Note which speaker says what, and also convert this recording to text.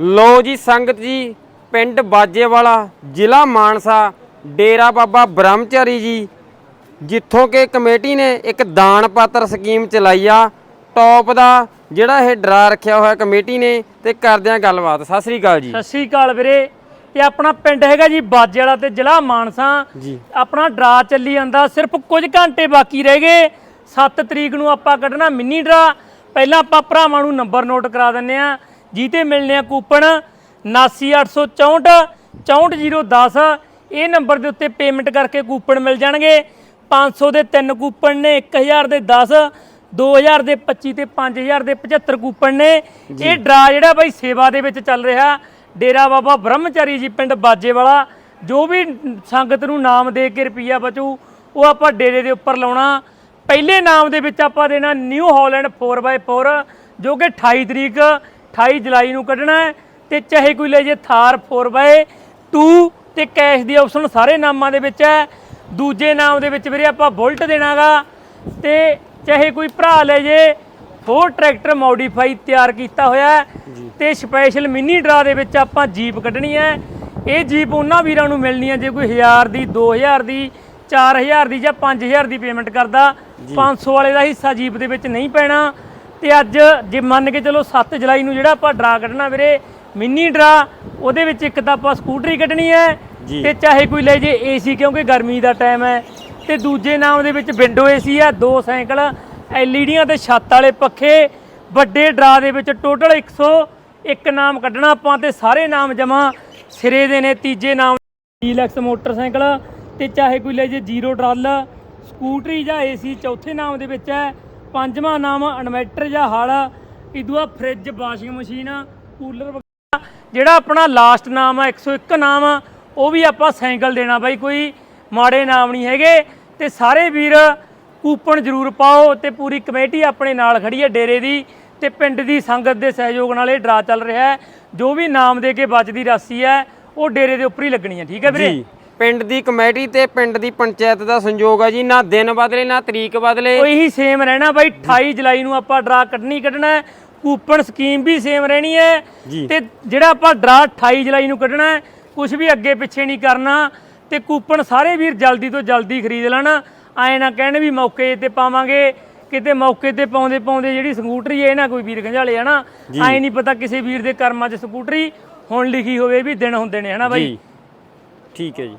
Speaker 1: ਲੋ ਜੀ ਸੰਗਤ ਜੀ ਪਿੰਡ ਬਾਜੇਵਾਲਾ ਜ਼ਿਲ੍ਹਾ ਮਾਨਸਾ ਡੇਰਾ ਬਾਬਾ ਬ੍ਰਹਮਚਾਰੀ ਜੀ ਜਿੱਥੋਂ ਕਿ ਕਮੇਟੀ ਨੇ ਇੱਕ ਦਾਨ ਪਾਤਰ ਸਕੀਮ ਚਲਾਈ ਆ ਟੌਪ ਦਾ ਜਿਹੜਾ ਇਹ ਡਰਾ ਰੱਖਿਆ ਹੋਇਆ ਕਮੇਟੀ ਨੇ ਤੇ ਕਰਦੇ ਆ ਗੱਲਬਾਤ। ਸਤਿ ਸ੍ਰੀ ਅਕਾਲ ਜੀ।
Speaker 2: ਸਤਿ ਸ੍ਰੀ ਅਕਾਲ ਵੀਰੇ। ਇਹ ਆਪਣਾ ਪਿੰਡ ਹੈਗਾ ਜੀ ਬਾਜੇ ਵਾਲਾ ਤੇ ਜ਼ਿਲ੍ਹਾ ਮਾਨਸਾ।
Speaker 1: ਜੀ।
Speaker 2: ਆਪਣਾ ਡਰਾ ਚੱਲੀ ਜਾਂਦਾ ਸਿਰਫ ਕੁਝ ਘੰਟੇ ਬਾਕੀ ਰਹਿ ਗਏ। 7 ਤਰੀਕ ਨੂੰ ਆਪਾਂ ਕੱਢਣਾ ਮਿੰਨੀ ਡਰਾ। ਪਹਿਲਾਂ ਆਪਾਂ ਭਰਾਵਾਂ ਨੂੰ ਨੰਬਰ ਨੋਟ ਕਰਾ ਦਿੰਨੇ ਆ ਜੀਤੇ ਮਿਲਨੇ ਆ ਕੂਪਨ 79864 64010 ਇਹ ਨੰਬਰ ਦੇ ਉੱਤੇ ਪੇਮੈਂਟ ਕਰਕੇ ਕੂਪਨ ਮਿਲ ਜਾਣਗੇ। 500 ਦੇ 3 ਕੂਪਨ ਨੇ 1000 ਦੇ 10 2000 ਦੇ 25 ਤੇ 5000 ਦੇ 75 ਕੂਪਨ ਨੇ। ਇਹ ਡਰਾ ਜਿਹੜਾ ਬਾਈ ਸੇਵਾ ਦੇ ਵਿੱਚ ਚੱਲ ਰਿਹਾ ਡੇਰਾ ਬਾਬਾ ਬ੍ਰਹਮਚਾਰੀ ਜੀ ਪਿੰਡ ਬਾਜੇ ਵਾਲਾ ਜੋ ਵੀ ਸੰਗਤ ਨੂੰ ਨਾਮ ਦੇ ਕੇ ਰੁਪਈਆ ਬਚੂ ਉਹ ਆਪਾਂ ਡੇਰੇ ਦੇ ਉੱਪਰ ਲਾਉਣਾ। ਪਹਿਲੇ ਨਾਮ ਦੇ ਵਿੱਚ ਆਪਾਂ ਦੇਣਾ ਨਿਊ ਹਾਲੈਂਡ 4x4 ਜੋ ਕਿ 28 ਤਰੀਕ 28 ਜੁਲਾਈ ਨੂੰ ਕੱਢਣਾ ਹੈ ਤੇ ਚਾਹੇ ਕੋਈ ਲੈ ਜੇ ਥਾਰ 4x2 ਤੇ ਕੈਸ਼ ਦੀ ਆਪਸ਼ਨ ਸਾਰੇ ਨਾਮਾਂ ਦੇ ਵਿੱਚ ਹੈ। ਦੂਜੇ ਨਾਮ ਦੇ ਵਿੱਚ ਵੀਰੇ ਆਪਾਂ ਬੁਲਟ ਦੇਣਾਗਾ ਤੇ ਚਾਹੇ ਕੋਈ ਭਰਾ ਲੈ ਜੇ ਫੋਰ ਟਰੈਕਟਰ ਮੋਡੀਫਾਈ ਤਿਆਰ ਕੀਤਾ ਹੋਇਆ ਤੇ ਸਪੈਸ਼ਲ ਮਿੰਨੀ ਡਰਾ ਦੇ ਵਿੱਚ ਆਪਾਂ ਜੀਪ ਕੱਢਣੀ ਹੈ। ਇਹ ਜੀਪ ਉਹਨਾਂ ਵੀਰਾਂ ਨੂੰ ਮਿਲਣੀ ਹੈ ਜੇ ਕੋਈ 1000 ਦੀ 2000 ਦੀ 4000 ਦੀ ਜਾਂ 5000 ਦੀ ਪੇਮੈਂਟ ਕਰਦਾ। 500 ਵਾਲੇ ਦਾ ਹਿੱਸਾ ਜੀਪ ਦੇ ਵਿੱਚ ਨਹੀਂ ਪੈਣਾ। ਤੇ ਅੱਜ ਜੇ ਮੰਨ ਕੇ ਚਲੋ 7 ਜੁਲਾਈ ਨੂੰ ਜਿਹੜਾ ਆਪਾਂ ਡਰਾ ਕੱਢਣਾ ਵੀਰੇ ਮਿੰਨੀ ਡਰਾ ਉਹਦੇ ਵਿੱਚ ਇੱਕ ਤਾਂ ਆਪਾਂ ਸਕੂਟਰੀ ਕੱਢਣੀ ਹੈ। ਤੇ ਚਾਹੇ ਕੋਈ ਲੈ ਜੇ ਏਸੀ ਕਿਉਂਕਿ ਗਰਮੀ ਦਾ ਟਾਈਮ ਹੈ। ਤੇ ਦੂਜੇ ਨਾਮ ਦੇ ਵਿੱਚ ਵਿੰਡੋ ਏਸੀ ਆ ਦੋ ਸਾਈਕਲ ਐਲਈਡੀਆਂ ਤੇ ਛੱਤ ਵਾਲੇ ਪੱਖੇ ਵੱਡੇ ਡਰਾ ਦੇ ਵਿੱਚ ਟੋਟਲ 101 ਨਾਮ ਕੱਢਣਾ ਆਪਾਂ ਤੇ ਸਾਰੇ ਨਾਮ ਜਮਾ ਸਿਰੇ ਦੇ ਨੇ ਤੀਜੇ ਨਾਮ ਡੀਲੈਕਸ ਮੋਟਰਸਾਈਕਲ ਤੇ ਚਾਹੇ ਕੋਈ ਲੈ ਜੇ ਜ਼ੀਰੋ ਡਰਲ ਸਕੂਟਰੀ ਜਾਂ ਏਸੀ ਚੌਥੇ ਨਾਮ ਦੇ ਵਿੱਚ ਹੈ। ਪੰਜਵਾਂ ਨਾਮ ਇਨਵੈਟਰ ਜਾਂ ਹਲ ਇਦੂਆ ਫ੍ਰਿਜ ਵਾਸ਼ਿੰਗ ਮਸ਼ੀਨ ਕੂਲਰ ਵਗੈਰਾ। ਜਿਹੜਾ ਆਪਣਾ ਲਾਸਟ ਨਾਮ ਆ 101 ਨਾਮ ਆ, ਉਹ ਵੀ ਆਪਾਂ ਸਾਈਕਲ ਦੇਣਾ ਬਾਈ ਕੋਈ। ਮਾੜੇ ਨਾਮ ਨਹੀਂ ਹੈਗੇ। ਤੇ ਸਾਰੇ ਵੀਰ ਕੂਪਨ ਜ਼ਰੂਰ ਪਾਓ ਤੇ ਪੂਰੀ ਕਮੇਟੀ ਆਪਣੇ ਨਾਲ ਖੜੀ ਹੈ ਡੇਰੇ ਦੀ ਤੇ ਪਿੰਡ ਦੀ ਸੰਗਤ ਦੇ ਸਹਿਯੋਗ ਨਾਲ ਇਹ ਡਰਾ ਚੱਲ ਰਿਹਾ ਹੈ। ਜੋ ਵੀ ਨਾਮ ਦੇ ਕੇ ਬਚਦੀ ਰਾਸ਼ੀ ਹੈ ਉਹ ਡੇਰੇ ਦੇ ਉੱਪਰ ਹੀ ਲੱਗਣੀ ਹੈ। ਠੀਕ ਹੈ ਵੀਰੇ?
Speaker 1: ਪਿੰਡ ਦੀ ਕਮੇਟੀ ਤੇ ਪਿੰਡ ਦੀ ਪੰਚਾਇਤ ਦਾ ਸੰਯੋਗ ਆ ਜੀ ਨਾ ਦਿਨ ਬਦਲੇ ਨਾ ਤਰੀਕ ਬਦਲੇ।
Speaker 2: ਉਹ ਸੇਮ ਰਹਿਣਾ ਬਾਈ 28 ਜੁਲਾਈ ਨੂੰ ਆਪਾਂ ਡਰਾ ਕੱਢਣੀ ਕੱਢਣਾ ਹੈ ਕੂਪਨ ਸਕੀਮ ਵੀ ਸੇਮ ਰਹਿਣੀ ਹੈ
Speaker 1: ਜੀ।
Speaker 2: ਤੇ ਜਿਹੜਾ ਆਪਾਂ ਡਰਾ 28 ਜੁਲਾਈ ਨੂੰ ਕੱਢਣਾ ਹੈ ਕੁਝ ਵੀ ਅੱਗੇ ਪਿੱਛੇ ਨਹੀਂ ਕਰਨਾ ਤੇ ਕੂਪਨ ਸਾਰੇ ਵੀਰ ਜਲਦੀ ਤੋਂ ਜਲਦੀ ਖਰੀਦ ਲੈਣ। ਐ ਨਾ ਕਹਿਣ ਵੀ ਮੌਕੇ ਤੇ ਪਾਵਾਂਗੇ ਕਿਤੇ ਮੌਕੇ ਤੇ ਪਾਉਂਦੇ ਪਾਉਂਦੇ ਜਿਹੜੀ ਸਕੂਟਰੀ ਹੈ ਇਹ ਨਾ ਕੋਈ ਵੀਰ ਗੰਝਾਲੇ ਹਨਾ ਐ ਨਹੀਂ ਪਤਾ ਕਿਸੇ ਵੀਰ ਦੇ ਕਰਮਾਂ 'ਚ ਸਕੂਟਰੀ ਹੁਣ ਲਿਖੀ ਹੋਵੇ ਵੀ ਦਿਨ ਹੁੰਦੇ ਨੇ ਹਨਾ ਬਾਈ?
Speaker 1: ਜੀ। ਠੀਕ ਹੈ ਜੀ।